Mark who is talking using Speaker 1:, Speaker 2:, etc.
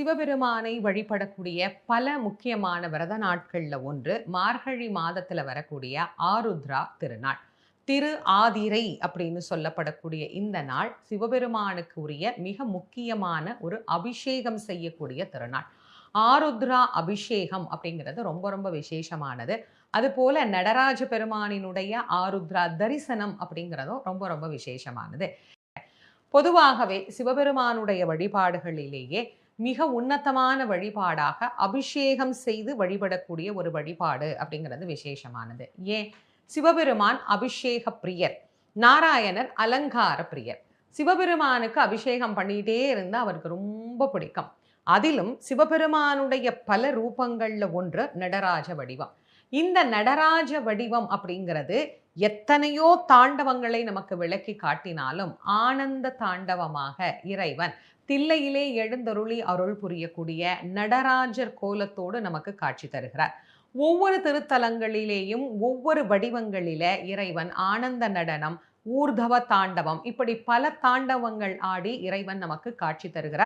Speaker 1: சிவபெருமானை வழிபடக்கூடிய பல முக்கியமான விரத நாட்கள்ல ஒன்று மார்கழி மாதத்துல வரக்கூடிய ஆருத்ரா திருநாள். திரு ஆதிரை அப்படின்னு சொல்லப்படக்கூடிய இந்த நாள் சிவபெருமானுக்கு உரிய மிக முக்கியமான ஒரு அபிஷேகம் செய்யக்கூடிய திருநாள். ஆருத்ரா அபிஷேகம் அப்படிங்கிறது ரொம்ப ரொம்ப விசேஷமானது. அதுபோல நடராஜ பெருமானினுடைய ஆருத்ரா தரிசனம் அப்படிங்கிறதும் ரொம்ப ரொம்ப விசேஷமானது. பொதுவாகவே சிவபெருமானுடைய வழிபாடுகளிலேயே மிக உன்னதமான வழிபாடாக அபிஷேகம் செய்து வழிபடக்கூடிய ஒரு வழிபாடு அப்படிங்கிறது விசேஷமானது. ஏன்? சிவபெருமான் அபிஷேக பிரியர் நாராயணர் அலங்கார பிரியர். சிவபெருமானுக்கு அபிஷேகம் பண்ணிட்டே இருந்தால் அவருக்கு ரொம்ப பிடிக்கும். அதிலும் சிவபெருமானுடைய பல ரூபங்கள்ல ஒன்று நடராஜ வடிவம். இந்த நடராஜ வடிவம் அப்படிங்கிறது எத்தனையோ தாண்டவங்களை நமக்கு விளக்கி காட்டினாலும் ஆனந்த தாண்டவமாக இறைவன் தில்லையிலே எழுந்தருளி அருள் புரியக்கூடிய நடராஜர் கோலத்தோடு நமக்கு காட்சி தருகிறார். ஒவ்வொரு திருத்தலங்களிலேயும் ஒவ்வொரு வடிவங்களில இறைவன் ஆனந்த நடனம் ஊர்தவ தாண்டவம் இப்படி பல தாண்டவங்கள் ஆடி இறைவன் நமக்கு காட்சி தருகிறார்.